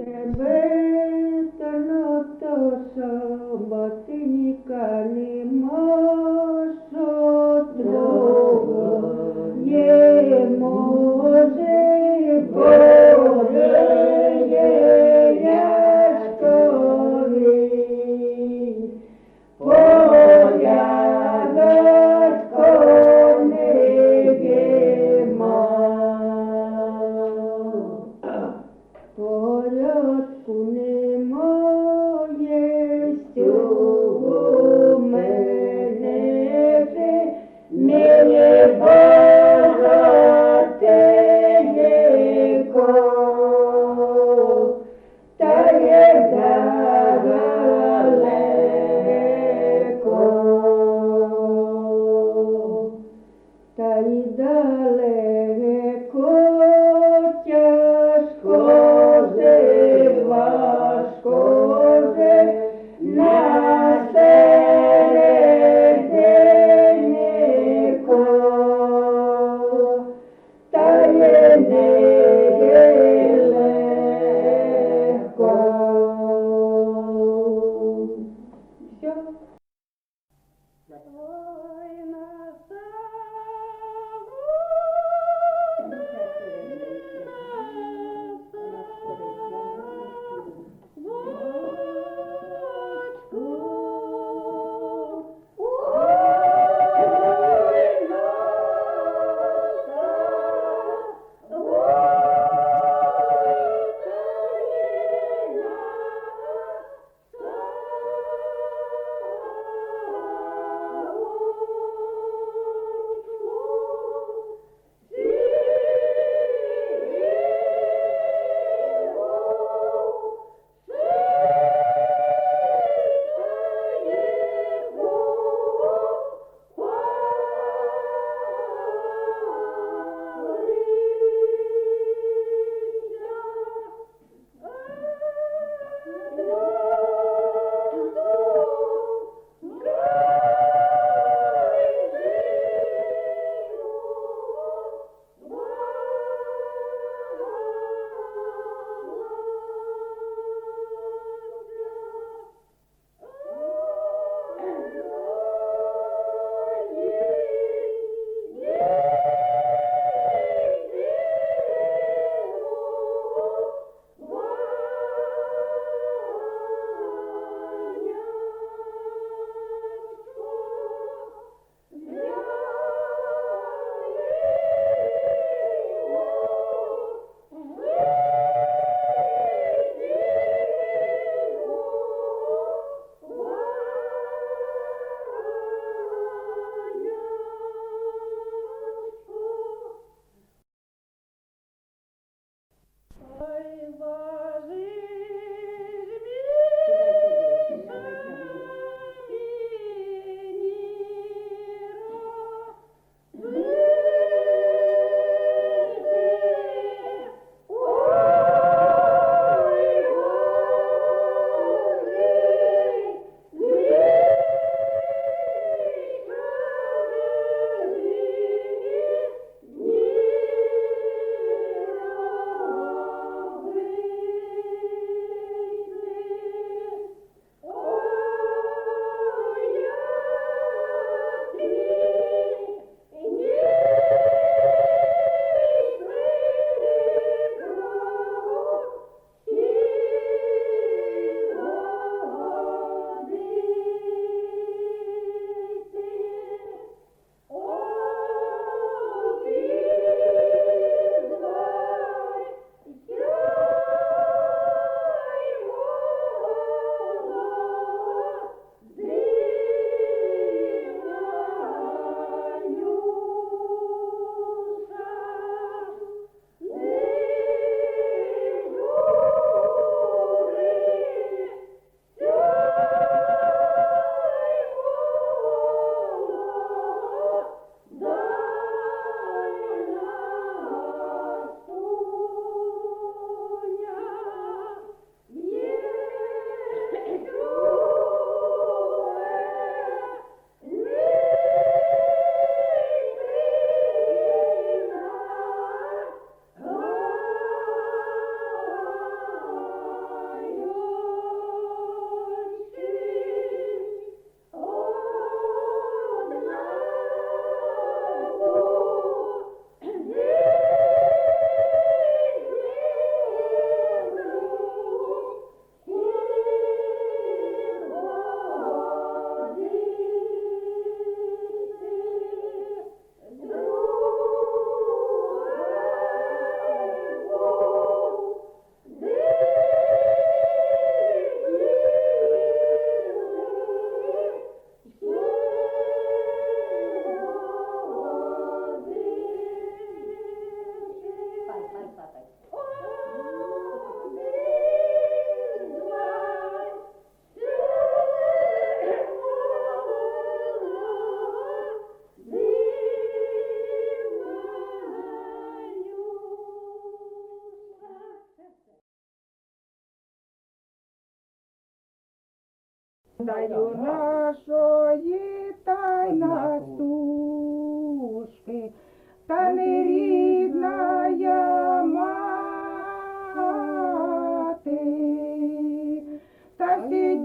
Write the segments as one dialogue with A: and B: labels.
A: Εμέτανο το σώμα την καλή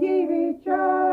A: give each other.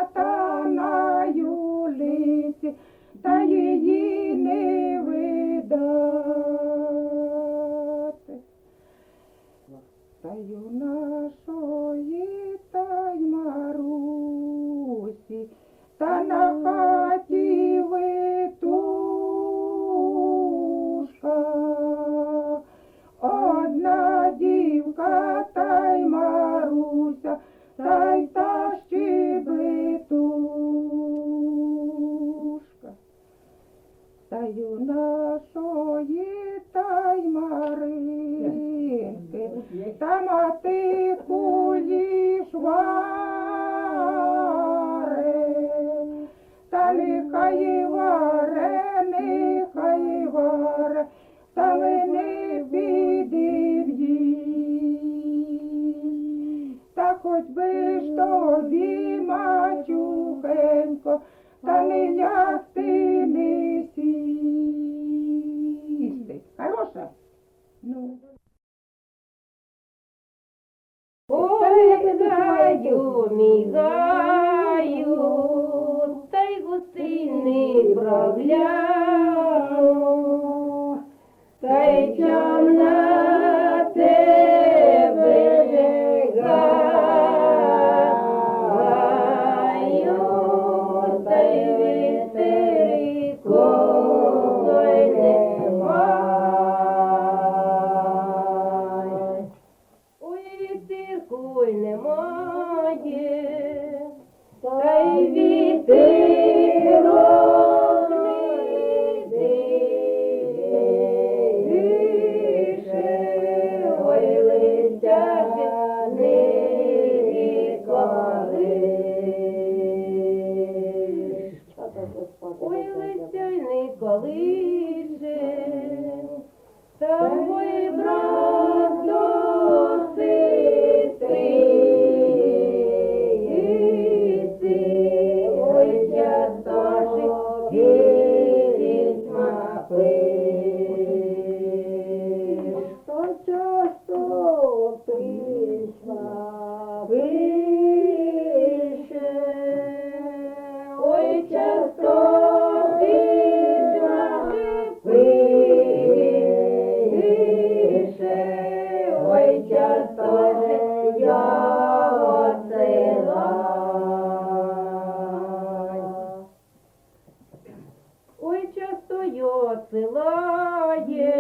B: Ой, силає,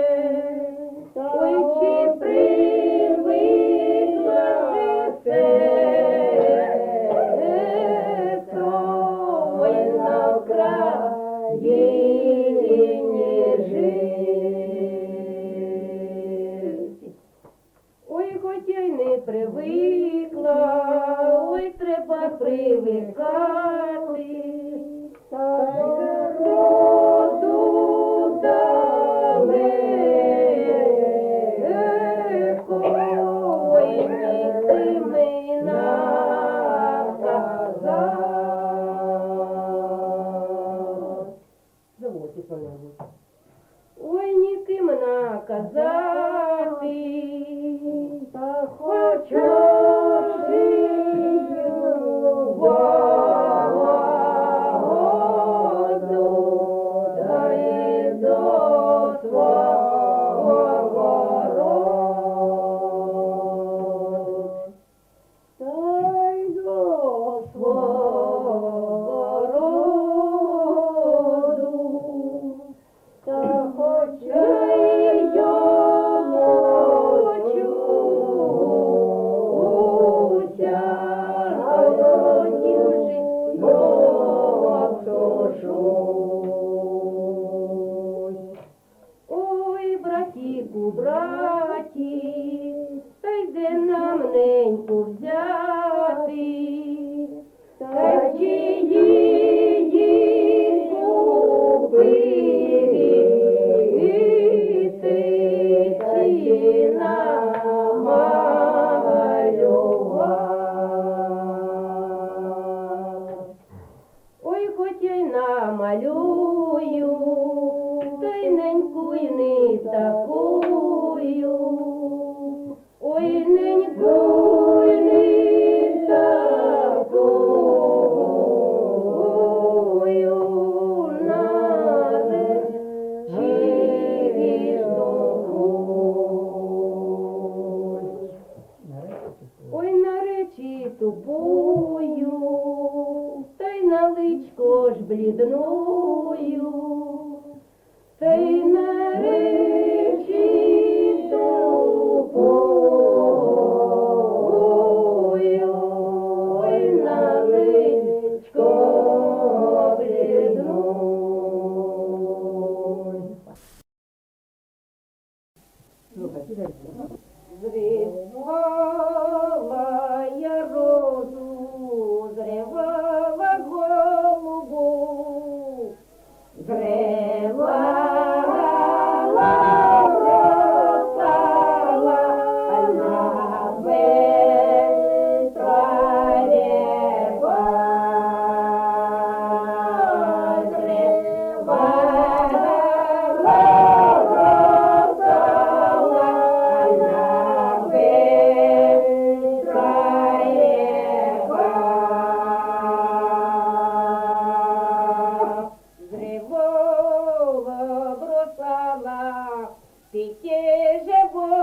B: ой, чи привикла це. вона. Ой, ніким наказати, та хочу. Beijebou.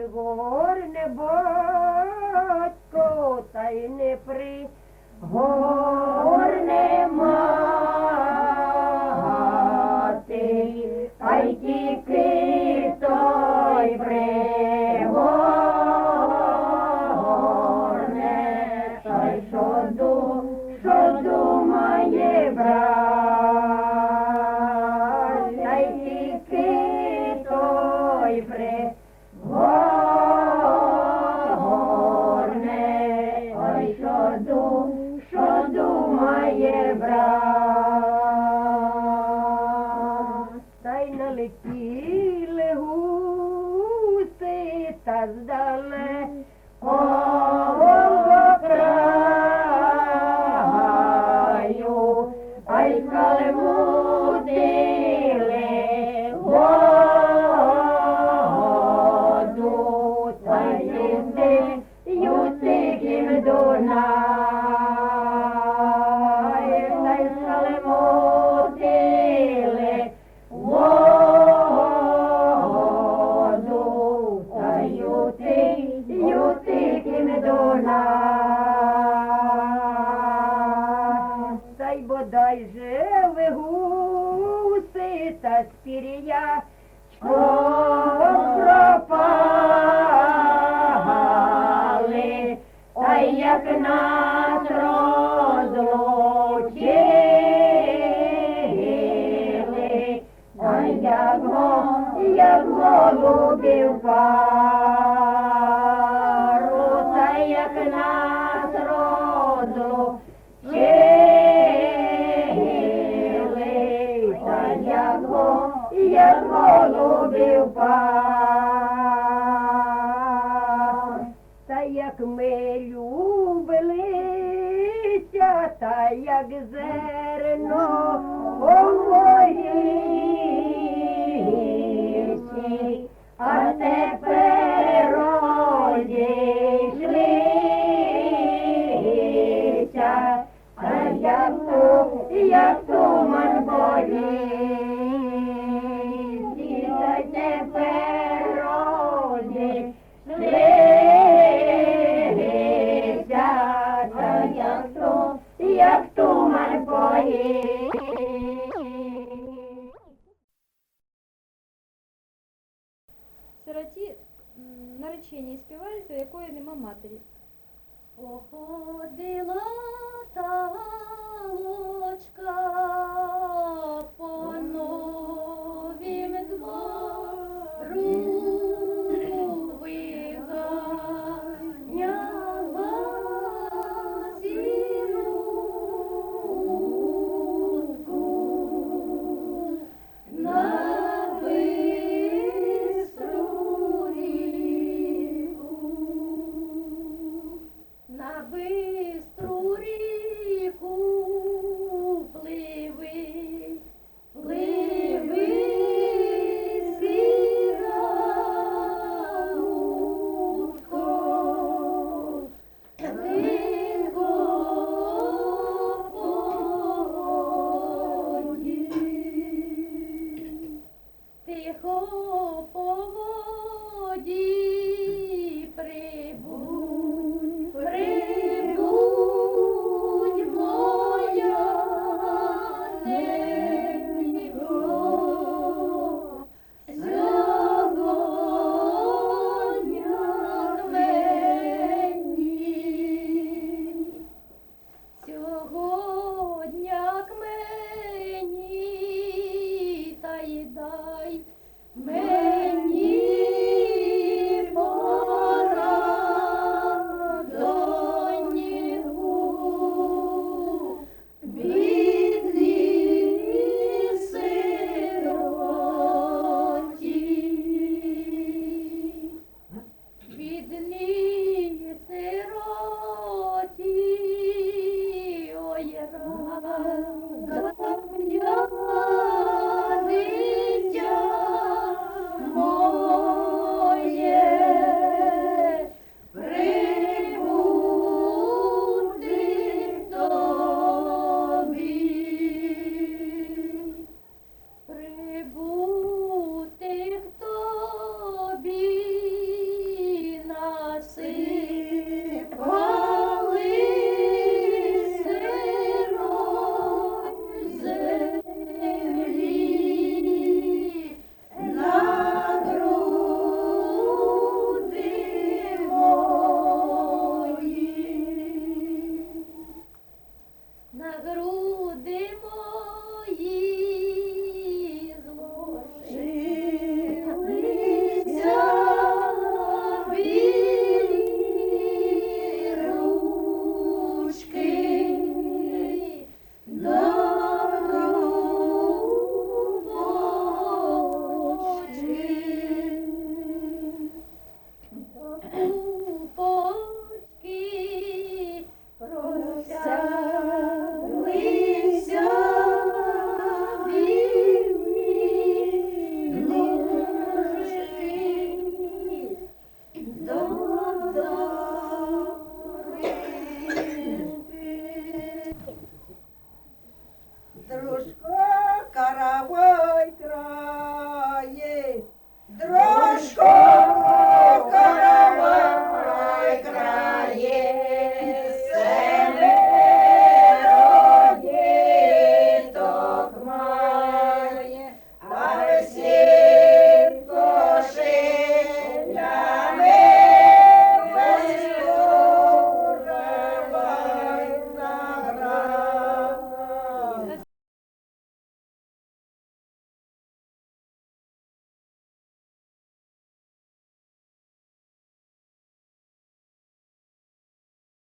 B: Пригорне батько, та й не пригорне
C: Сироті наречені співають, за якої нема матері.
B: Походила та лочка.